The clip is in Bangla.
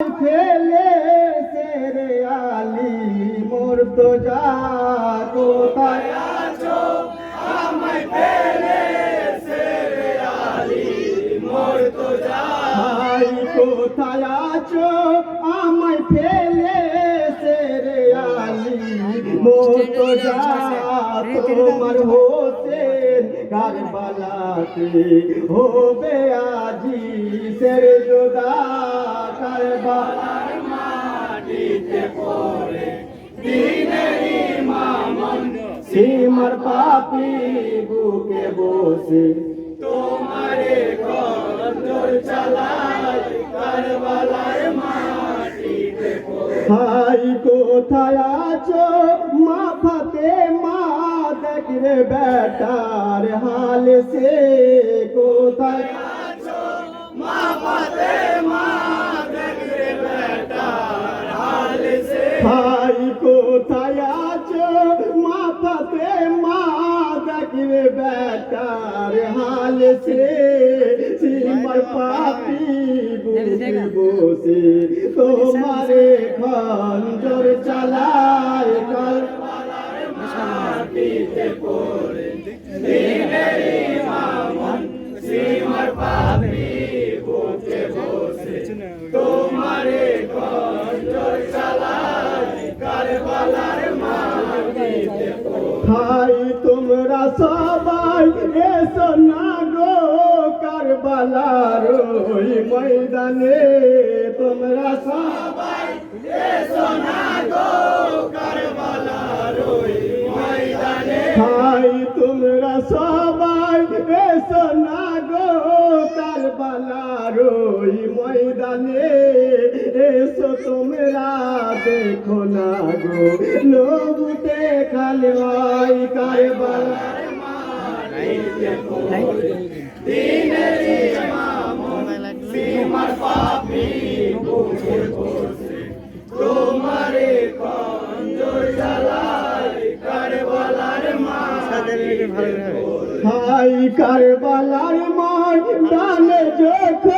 ফেলে সেরে আলি মোর তো যা কোথায় আমায় ফেলে সেরে আলি মোর তো কোথায় আছো? আমায় ফেলে সেরে আলি মোর তো যা তোমার হোসেন কারবালাতে হবে আজি সের জোদা কারবালার মাটিতে পড়ে দিনের ইমামন সীমার পাপি বুকে বসে। তোমারে কন্দর চালায় কারবালার মাটিতে হাই কোথায় আছো? মাথাতে মা দেখরে বেটার হাল সে। কোথায় আছো? মাথাতে মা কোথায় আছো? মাথাতে মা দেখরে বেটার হাল সে। সীমার পাপি বুঝি বসে। তোমারে খঞ্জর চালায় কাল মাটিতে পড়ে সীমার পাপি বুঝে বসে। তোমারে হাই, তোমরা সবাই এসো না গো কারবালার ওই ময়দানে। তোমরা সবাই এসো না গো কারবালার ওই ময়দানে। হাই, তোমরা সবাই এসো না গো কারবালার ময়দানে, এসো তোমরা দেখো না গো লোগুতে খালে ওই পাপি তোমারে কঞ্জর জ্বালায় কারবালার মাটিতে হাই কারবালার মায় ডালে যখন